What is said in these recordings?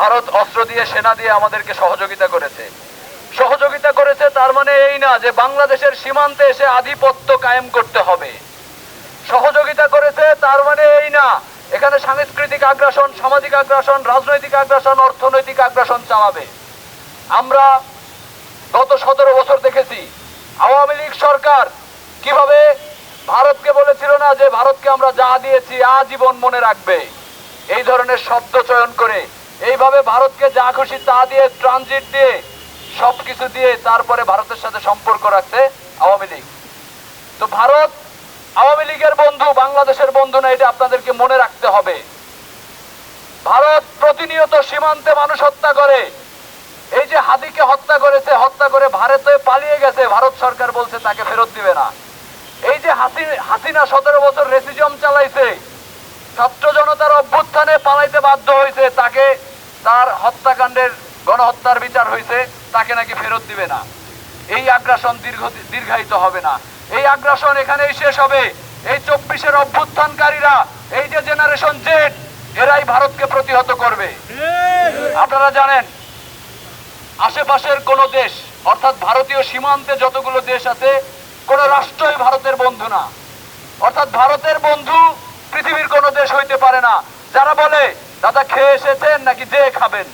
ভারত অস্ত্র দিয়ে সেনা দিয়ে আমাদেরকে সহযোগিতা করেছে। সহযোগিতা করেছে তার মানে এই না যে বাংলাদেশের সীমান্তে এসে আধিপত্য কায়েম করতে হবে। সহযোগিতা করেছে তার মানে এই না, এখানে সাংস্কৃতিক আগ্রাসন, সামাজিক আগ্রাসন, রাজনৈতিক আগ্রাসন, অর্থনৈতিক আগ্রাসন চালাবে। আমরা গত সতেরো বছর দেখেছি, আওয়ামী লীগ সরকার কীভাবে ভারতকে বলেছিল না যে ভারতকে আমরা যা দিয়েছি আজীবন মনে রাখবে। এই ধরনের শব্দ চয়ন করে এইভাবে ভারতকে যা খুশি তা দিয়ে ট্রানজিট দিয়ে, সবকিছু দিয়ে তারপরে ভারতের সাথে সম্পর্ক রাখছে আওয়ামী লীগ। তো ভারত আওয়ামী লীগের বন্ধু, বাংলাদেশের বন্ধু না, এটা আপনাদেরকে মনে রাখতে হবে। ভারত প্রতিনিয়ত সীমান্তে মানুষ হত্যা করে। এই যে হাদিকে হত্যা করেছে, হত্যা করে ভারতে পালিয়ে গেছে, ভারত সরকার বলছে তাকে ফেরত দিবে না। এই যে হাসি- হাসিনা সতেরো বছর রেসিজম চালাইছে, ছাত্র জনতার অভ্যুত্থানে পালাইতে বাধ্য হয়েছে, তাকে তার হত্যাকাণ্ডের গণহত্যার বিচার হয়েছে তাকে নাকি ফেরত দিবে না। এই আগ্রাসন দীর্ঘ দীর্ঘায়িত হবে না। এই আগ্রাসন এখানেই শেষ হবে। এই চব্বিশের অভ্যুত্থানকারীরা, এই যে জেনারেশন জেড, এরাই ভারতকে প্রতিহত করবে। আপনারা জানেন, আশেপাশের কোন দেশ, অর্থাৎ ভারতীয় সীমান্তে যতগুলো দেশ আছে, কোন রাষ্ট্রই ভারতের বন্ধু না। অর্থাৎ ভারতের বন্ধু পৃথিবীর কোন দেশ হইতে পারে না। যারা বলে দাদা খেয়ে এসেছেন নাকি যে খাবেন?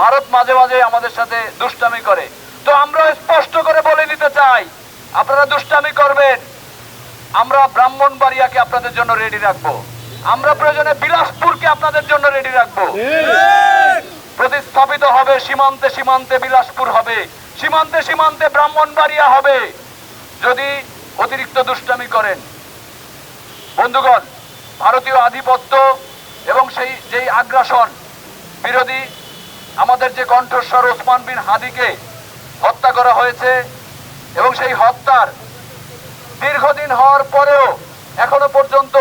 ভারত মাঝে মাঝে আমাদের সাথে দুষ্টামি করে। তো আমরা স্পষ্ট করে বলে দিতে চাই, আপনারা দুষ্টামি করবেন। আমরা ব্রাহ্মণবাড়িয়াকে আপনাদের জন্য রেডি রাখব। আমরা প্রয়োজনে বিলাসপুরকে আপনাদের জন্য রেডি রাখব। প্রতিস্থাপিত হবে সীমান্তে সীমান্তে বিলাসপুর হবে, সীমান্তে সীমান্তে ব্রাহ্মণবাড়িয়া হবে। যদি অতিরিক্ত দুষ্টামি করেন। বন্ধুগণ, ভারতীয় আধিপত্য এবং সেই, যেই আগ্রাসন বিরোধী আমাদের যে কণ্ঠস্বর ওসমান বিন হাদিকে হত্যা করা হয়েছে এবং সেই হত্যার দীর্ঘদিন হওয়ার পরেও এখনও পর্যন্ত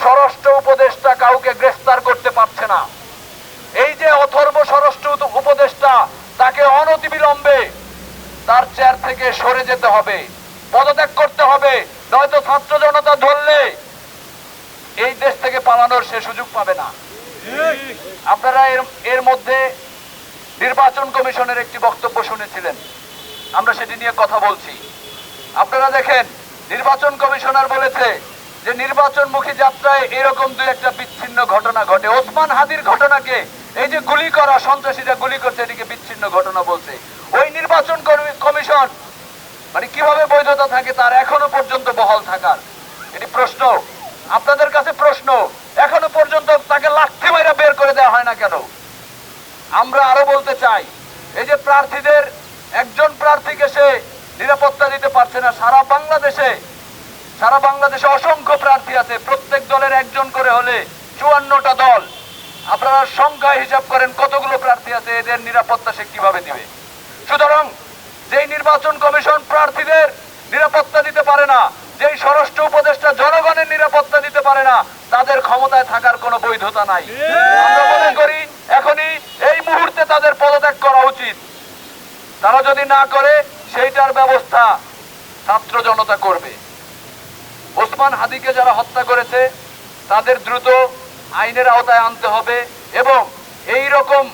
স্বরাষ্ট্র উপদেষ্টা কাউকে গ্রেফতার করতে পারছে না। এই যে অথর্ব স্বরাষ্ট্র উপদেষ্টা তাকে অনতিবিলম্বে তার চেয়ার থেকে সরে যেতে হবে, পদত্যাগ করতে হবে, নয়তো ছাত্র জনতা ধরলে এই দেশ থেকে পালানোর সে সুযোগ পাবে না। আপনারা এর এর মধ্যে নির্বাচন কমিশনের একটি বক্তব্য শুনেছিলেন। আমরা সেটি নিয়ে কথা বলছি। আপনারা দেখেন, নির্বাচন কমিশনার বলেছে যে নির্বাচনমুখী যাত্রায় এরকম দুই একটা বিচ্ছিন্ন ঘটনা ঘটে। ওসমান হাদির ঘটনাকে এই যে গুলি করা, সন্ত্রাসীরা গুলি করছে, এটিকে বিচ্ছিন্ন ঘটনা বলছে। ওই নির্বাচন কমিশন মানে কীভাবে বৈধতা থাকে, তার এখনও পর্যন্ত বহাল থাকার। এটি প্রশ্ন। আপনাদের কাছে প্রশ্ন, এখনও পর্যন্ত তাকে লাঠি মাইরা বের করে দেওয়া হয় না কেন? আমরা আরও বলতে চাই, এই যে প্রার্থীদের, একজন প্রার্থীকে সে নিরাপত্তা দিতে পারছে না, সারা বাংলাদেশে সারা বাংলাদেশে অসংখ্য প্রার্থী আছে, প্রত্যেক দলের একজন করে হলে চুয়ান্নটা দল। আপনারা সংখ্যায় হিসাব করেন কতগুলো প্রার্থী আছে, এদের নিরাপত্তা সে কীভাবে দিবে? সুতরাং, যেই নির্বাচন কমিশন প্রার্থীদের নিরাপত্তা দিতে পারে না, যেই স্বরাষ্ট্র উপদেষ্টা জনগণের নিরাপত্তা দিতে পারে না তাদের ক্ষমতায় থাকার কোনো বৈধতা নাই। আমরা মনে করি এখনই এই মুহূর্তে তাদের পদত্যাগ করা উচিত। তারা যদি না করে সেইটার ব্যবস্থা ছাত্র জনতা করবে। ওসমান হাদিকে যারা হত্যা করেছে তাদের দ্রুত আইনের আওতায় আনতে হবে এবং এই রকম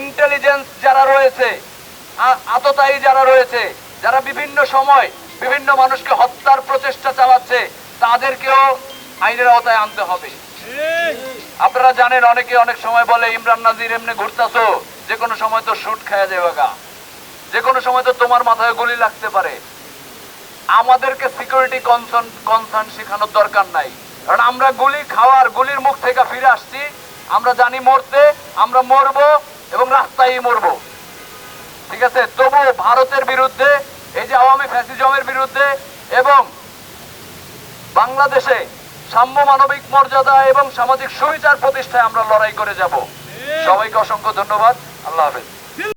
ইন্টেলিজেন্স যারা রয়েছে আততায়ী যারা রয়েছে যারা বিভিন্ন সময় বিভিন্ন মানুষকে হত্যার প্রচেষ্টা চালাচ্ছে তাদেরকেও আইনের আওতায় আনতে হবে। আপনারা জানেন, অনেকে অনেক সময় বলে, ইমরান নাজির এমনি ঘুরতাছো। যে কোনো সময় তো শুট খাওয়া যাবে গা। যে কোনো সময় তো তোমার মাথায় গুলি লাগতে পারে। আমাদেরকে সিকিউরিটি কনসার্ন কনসার্ন শেখানোর দরকার নাই। কারণ আমরা গুলি খাওয়ার, গুলির মুখ থেকে ফিরে আসছি। আমরা জানি মরতে, আমরা মরবো এবং রাস্তায় মরবো। ঠিক আছে? তবু ভারতের বিরুদ্ধে, এই যে আওয়ামী ফ্যাসিজমের বিরুদ্ধে এবং বাংলাদেশে সাম্য মানবিক মর্যাদা এবং সামাজিক সুবিচার প্রতিষ্ঠায় আমরা লড়াই করে যাব। সবাইকে অসংখ্য ধন্যবাদ। আল্লাহ হাফেজ।